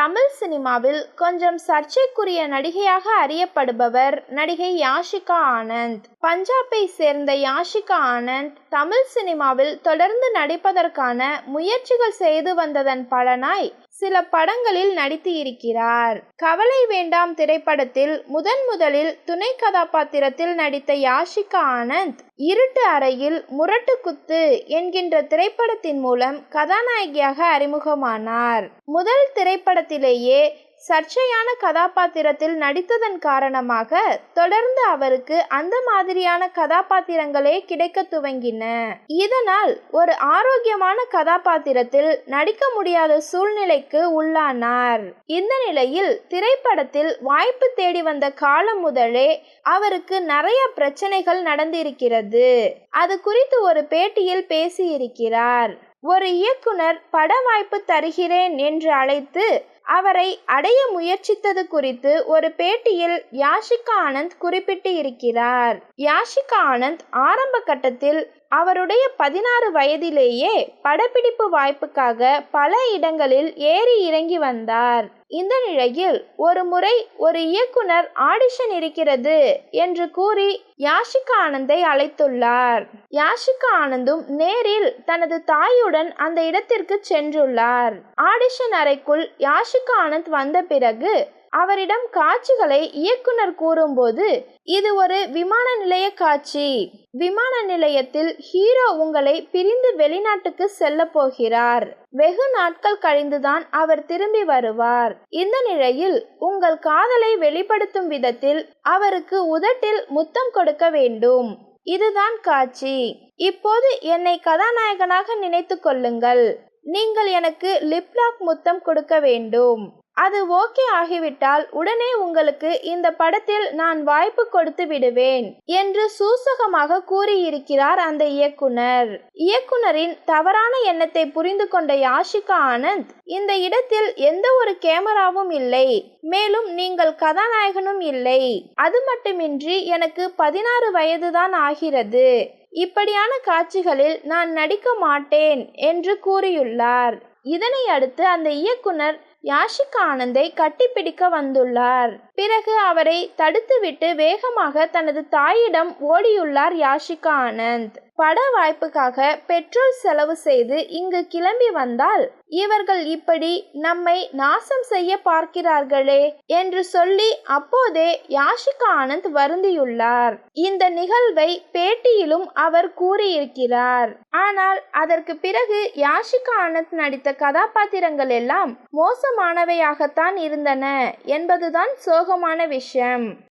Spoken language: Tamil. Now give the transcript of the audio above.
தமிழ் சினிமாவில் கொஞ்சம் சர்ச்சைக்குரிய நடிகையாக அறியப்படுபவர் நடிகை யாஷிகா ஆனந்த். பஞ்சாபை சேர்ந்த யாஷிகா ஆனந்த் தமிழ் சினிமாவில் தொடர்ந்து நடிப்பதற்கான முயற்சிகள் செய்து வந்ததன் பலனாய் சில படங்களில் நடித்து இருக்கிறார். கவலை வேண்டாம் திரைப்படத்தில் முதன் முதலில் துணை கதாபாத்திரத்தில் நடித்த யாஷிகா ஆனந்த் இருட்டு அறையில் முரட்டு குத்து என்கின்ற திரைப்படத்தின் மூலம் கதாநாயகியாக அறிமுகமானார். முதல் திரைப்படத்திலேயே சர்ச்சையான கதாபாத்திரத்தில் நடித்ததன் காரணமாக தொடர்ந்து அவருக்கு அந்த மாதிரியான கதாபாத்திரங்களே கிடைக்க துவங்கின. இதனால் ஒரு ஆரோக்கியமான கதாபாத்திரத்தில் நடிக்க முடியாத சூழ்நிலைக்கு உள்ளானார். இந்த நிலையில் திரைப்படத்தில் வாய்ப்பு தேடி வந்த காலம் முதலே அவருக்கு நிறைய பிரச்சனைகள் நடந்திருக்கிறது. அது குறித்து ஒரு பேட்டியில் பேசியிருக்கிறார். ஒரு இயக்குனர் பட வாய்ப்பு தருகிறேன் என்று அழைத்து அவரை அடைய முயற்சித்தது குறித்து ஒரு பேட்டியில் யாஷிகா ஆனந்த் குறிப்பிட்டு இருக்கிறார் யாஷிகா ஆனந்த் ஆரம்ப கட்டத்தில் அவருடைய பதினாறு வயதிலேயே படப்பிடிப்பு வாய்ப்புக்காக பல இடங்களில் ஏறி இறங்கி வந்தார். இந்த நிலையில் ஒரு முறை ஒரு இயக்குனர் ஆடிஷன் இருக்கிறது என்று கூறி யாஷிகா ஆனந்தை அழைத்துள்ளார். யாஷிகா ஆனந்தும் நேரில் தனது தாயுடன் அந்த இடத்திற்கு சென்றுள்ளார். ஆடிஷன் அறைக்குள் யாஷிகா ஆனந்த் வந்த பிறகு அவரிடம் காட்சிகளை இயக்குனர் கூறும்போது இது ஒரு விமான நிலைய காட்சி. விமான நிலையத்தில் ஹீரோ உங்களை பிரிந்து வெளிநாட்டுக்கு செல்ல போகிறார். வெகு நாட்கள் கழிந்துதான் அவர் திரும்பி வருவார். இந்த நிலையில் உங்கள் காதலை வெளிப்படுத்தும் விதத்தில் அவருக்கு உதட்டில் முத்தம் கொடுக்க வேண்டும். இதுதான் காட்சி. இப்போது என்னை கதாநாயகனாக நினைத்து கொள்ளுங்கள். நீங்கள் எனக்கு லிப்லாக் முத்தம் கொடுக்க வேண்டும். அது ஓகே ஆகிவிட்டால் உடனே உங்களுக்கு இந்த படத்தில் நான் வாய்ப்பு கொடுத்து விடுவேன் என்று சூசகமாக கூறியிருக்கிறார் அந்த இயக்குனர். இயக்குனரின் தவறான எண்ணத்தை புரிந்து கொண்ட யாஷிகா ஆனந்த் இந்த இடத்தில் எந்த ஒரு கேமராவும் இல்லை மேலும் நீங்கள் கதாநாயகனும் இல்லை. அது மட்டுமின்றி எனக்கு பதினாறு வயதுதான் ஆகிறது. இப்படியான காட்சிகளில் நான் நடிக்க மாட்டேன் என்று கூறியுள்ளார். இதனை அடுத்து அந்த இயக்குனர் யாஷிகா ஆனந்தை கட்டிப்பிடிக்க வந்துள்ளார். பிறகு அவரை தடுத்துவிட்டு வேகமாக தனது தாயிடம் ஓடியுள்ளார் யாஷிகா ஆனந்த். பட வாய்ப்புக்காக பெட்ரோல் செலவு செய்து இங்கு கிளம்பி வந்தால் இவர்கள் இப்படி நம்மை நாசம் செய்ய பார்க்கிறார்களே என்று சொல்லி அப்போதே யாஷிகா ஆனந்த் வருந்தியுள்ளார். இந்த நிகழ்வை பேட்டியிலும் அவர் கூறியிருக்கிறார். ஆனால் அதற்கு பிறகு யாஷிகா ஆனந்த் நடித்த கதாபாத்திரங்கள் எல்லாம் மோசமானவையாகத்தான் இருந்தன என்பதுதான் சோகமான விஷயம்.